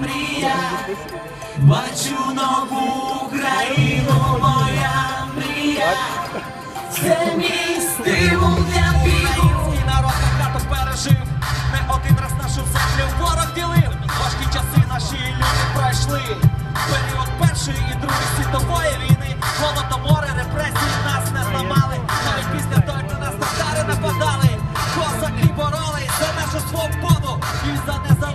мрія, бачу нову Україну, моя мрія, це мій стимул для бігу. Український народ багато пережив, не один раз нашу землю ворог ділив. Важкі часи наші люди пройшли. Період Першої і Другої світової війни, голодомори, репресії нас не зламали. Навіть після того, як на нас татари нападали. Козаки боролись за нашу свободу і за незалежність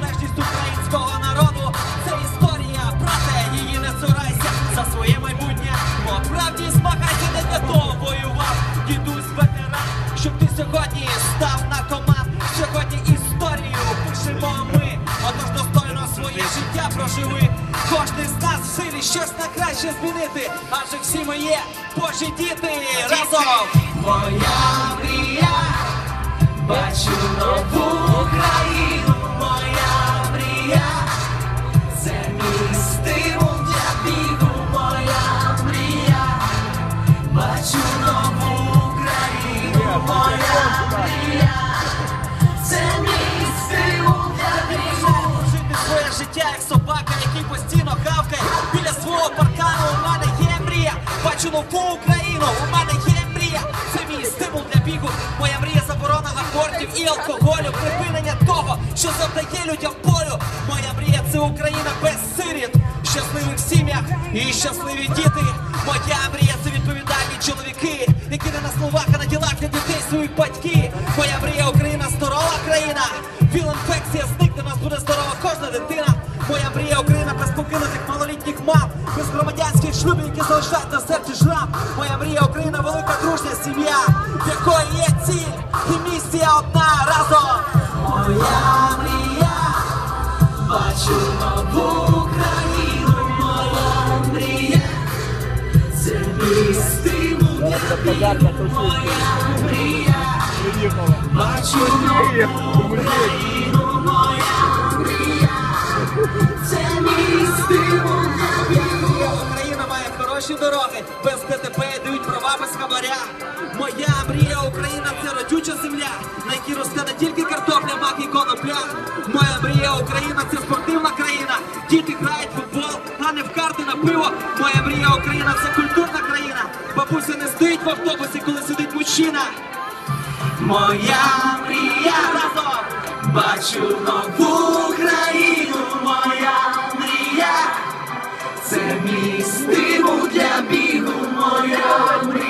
життя проживи. Кожний з нас в силі щось на краще змінити. Адже всі ми є Божі діти разом. Моя мрія, собака, який постійно гавкає біля свого паркану. У мене є мрія, бачу нову Україну. У мене є мрія, це мій стимул для бігу. Моя мрія заборона абортів і алкоголю, припинення того, що завдає людям болю. Моя мрія це Україна без сиріт, щасливих сім'ях і щасливі діти. Моя мрія це відповідальні чоловіки, які не на словах, а на ділах для дітей своїх батьків. Моя мрія Україна здорова країна. Віл-інфекція зникне, нас буде здорова мам, громадянських шлюбів, які залишають на серці шрам. Моя мрія Україна велика дружня сім'я, в якої є ціль і місія одна разом. Моя мрія, бачу нову Україну, моя мрія, це бігу, моя мрія, бачу нову Україну, хороші дороги, без ДТП дають права без хабаря. Моя мрія Україна це родюча земля, на якій росте не тільки картопля, мак і конопля. Моя мрія Україна це спортивна країна. Діти грають в футбол, а не в карти на пиво. Моя мрія Україна це культурна країна. Бабуся не стоїть в автобусі, коли сидить мужчина. Моя мрія, Разом! бачу нову містиву для бігу моя.